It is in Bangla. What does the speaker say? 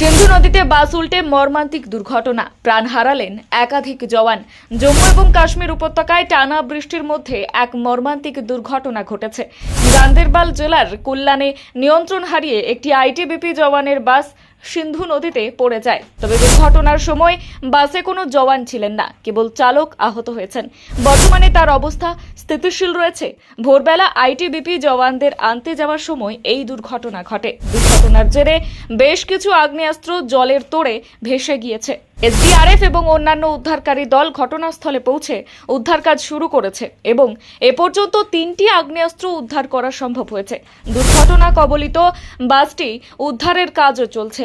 সিন্ধু নদীতে বাস উল্টে মর্মান্তিক দুর্ঘটনা। প্রাণ হারালেন একাধিক জওয়ান। জম্মু এবং কাশ্মীর উপত্যকায় টানা বৃষ্টির মধ্যে এক মর্মান্তিক দুর্ঘটনা ঘটেছে। গান্দেরবাল জেলার কল্যাণে নিয়ন্ত্রণ হারিয়ে একটি আইটিবিপি জওয়ানের বাস সিন্ধু নদীতে পড়ে যায়। তবে দুর্ঘটনার সময় বাসে কোনো জওয়ান ছিলেন না, কেবল চালক আহত হয়েছেন। বর্তমানে তার অবস্থা স্থিতিশীল রয়েছে। ভোরবেলা আইটিবিপি জওয়ানদের আনতে যাওয়ার সময় এই দুর্ঘটনা ঘটে। দুর্ঘটনার জেরে বেশ কিছু আগ্নেয়াস্ত্র জলের তোড়ে ভেসে গিয়েছে। এসডিআরএফ এবং অন্যান্য উদ্ধারকারী দল ঘটনাস্থলে পৌঁছে উদ্ধার কাজ শুরু করেছে এবং এ পর্যন্ত তিনটি আগ্নেয়াস্ত্র উদ্ধার করা সম্ভব হয়েছে। দুর্ঘটনা কবলিত বাসটি উদ্ধারের কাজও চলছে।